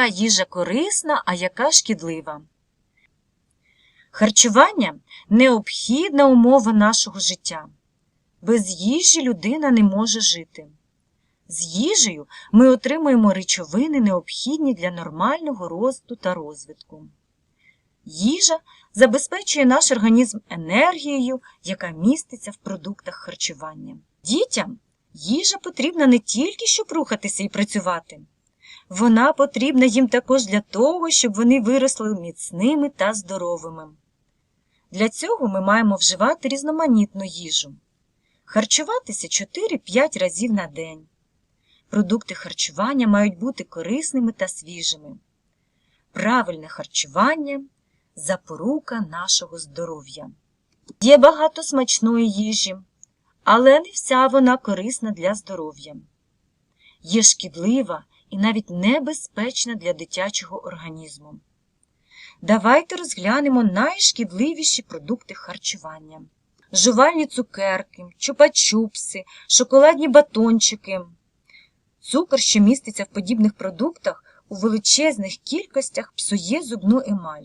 яка їжа корисна, а яка шкідлива. Харчування необхідна умова нашого життя. Без їжі людина не може жити. З їжею ми отримуємо речовини, необхідні для нормального росту та розвитку. Їжа забезпечує наш організм енергією, яка міститься в продуктах харчування. Дітям їжа потрібна не тільки, щоб рухатися і працювати. Вона потрібна їм також для того, щоб вони виросли міцними та здоровими. Для цього ми маємо вживати різноманітну їжу. Харчуватися 4-5 разів на день. Продукти харчування мають бути корисними та свіжими. Правильне харчування запорука нашого здоров'я. Є багато смачної їжі, але не вся вона корисна для здоров'я. Є шкідлива і навіть небезпечна для дитячого організму. Давайте розглянемо найшкідливіші продукти харчування. Жувальні цукерки, чупа-чупси, шоколадні батончики. Цукор, що міститься в подібних продуктах, у величезних кількостях псує зубну емаль,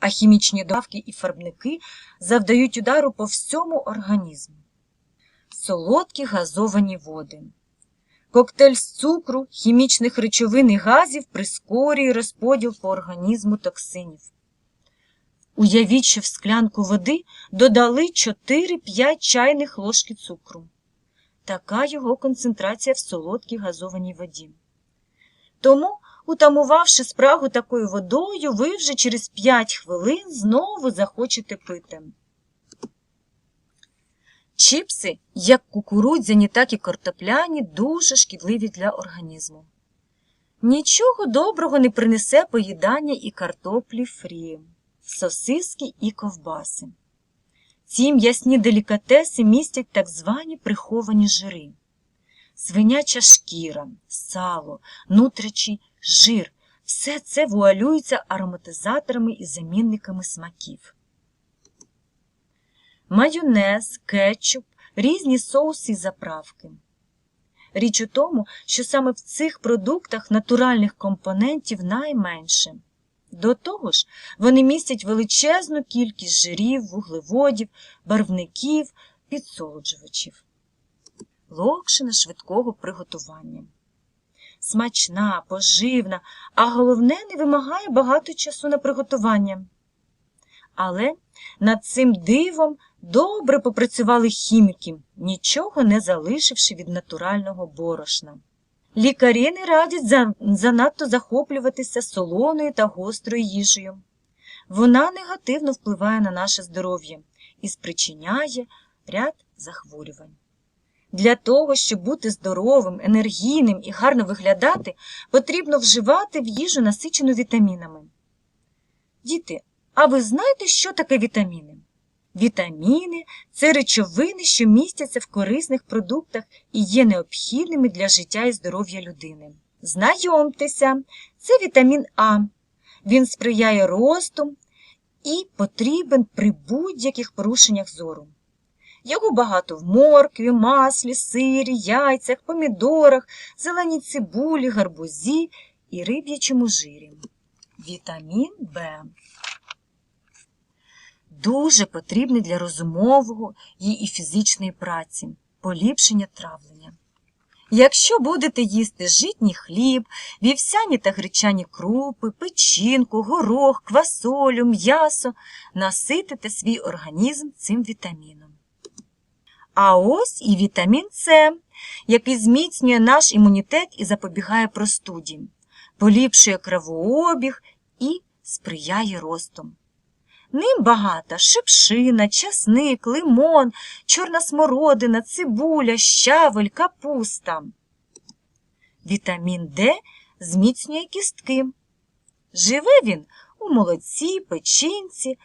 а хімічні добавки і фарбники завдають удару по всьому організму. Солодкі газовані води. Коктейль з цукру, хімічних речовин і газів прискорює розподіл по організму токсинів. Уявіть, що в склянку води додали 4-5 чайних ложки цукру. Така його концентрація в солодкій газованій воді. Тому, утамувавши спрагу такою водою, ви вже через 5 хвилин знову захочете пити. Чіпси, як кукурудзяні, так і картопляні, дуже шкідливі для організму. Нічого доброго не принесе поїдання і картоплі фрі, сосиски і ковбаси. Ці м'ясні делікатеси містять так звані приховані жири. Свиняча шкіра, сало, нутрячий жир все це вуалюється ароматизаторами і замінниками смаків. Майонез, кетчуп, різні соуси і заправки. Річ у тому, що саме в цих продуктах натуральних компонентів найменше. До того ж, вони містять величезну кількість жирів, вуглеводів, барвників, підсолоджувачів. Локшина швидкого приготування. Смачна, поживна, а головне, не вимагає багато часу на приготування. Але над цим дивом добре попрацювали хіміки, нічого не залишивши від натурального борошна. Лікарі не радять занадто захоплюватися солоною та гострою їжею. Вона негативно впливає на наше здоров'я і спричиняє ряд захворювань. Для того, щоб бути здоровим, енергійним і гарно виглядати, потрібно вживати в їжу насичену вітамінами. Діти, а ви знаєте, що таке вітаміни? Вітаміни це речовини, що містяться в корисних продуктах і є необхідними для життя і здоров'я людини. Знайомтеся, це вітамін А. Він сприяє росту і потрібен при будь-яких порушеннях зору. Його багато в моркві, маслі, сирі, яйцях, помідорах, зеленій цибулі, гарбузі і риб'ячому жирі. Вітамін Б дуже потрібний для розумового і фізичної праці, поліпшення травлення. Якщо будете їсти житній хліб, вівсяні та гречані крупи, печінку, горох, квасолю, м'ясо, наситите свій організм цим вітаміном. А ось і вітамін С, який зміцнює наш імунітет і запобігає простуді, поліпшує кровообіг і сприяє росту. Ним багата шипшина, часник, лимон, чорна смородина, цибуля, щавель, капуста. Вітамін Д зміцнює кістки. Живе він у молоці, печінці,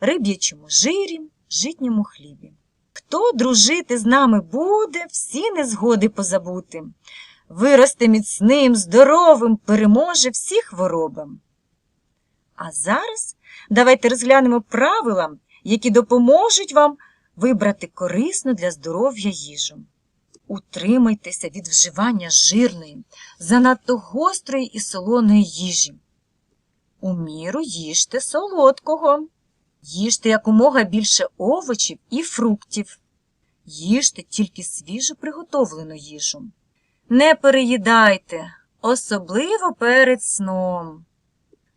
риб'ячому жирі, житньому хлібі. Хто дружити з нами буде, всі незгоди позабути. Виросте міцним, здоровим, переможе всі хвороби. А зараз давайте розглянемо правила, які допоможуть вам вибрати корисну для здоров'я їжу. Утримайтеся від вживання жирної, занадто гострої і солоної їжі. У міру їжте солодкого. Їжте якомога більше овочів і фруктів. Їжте тільки свіжо приготовлену їжу. Не переїдайте, особливо перед сном.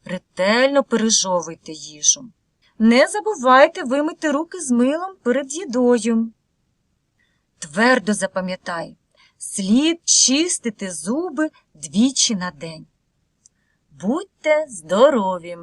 Ретельно пережовуйте їжу. Не забувайте вимити руки з милом перед їдою. Твердо запам'ятай, слід чистити зуби двічі на день. Будьте здорові!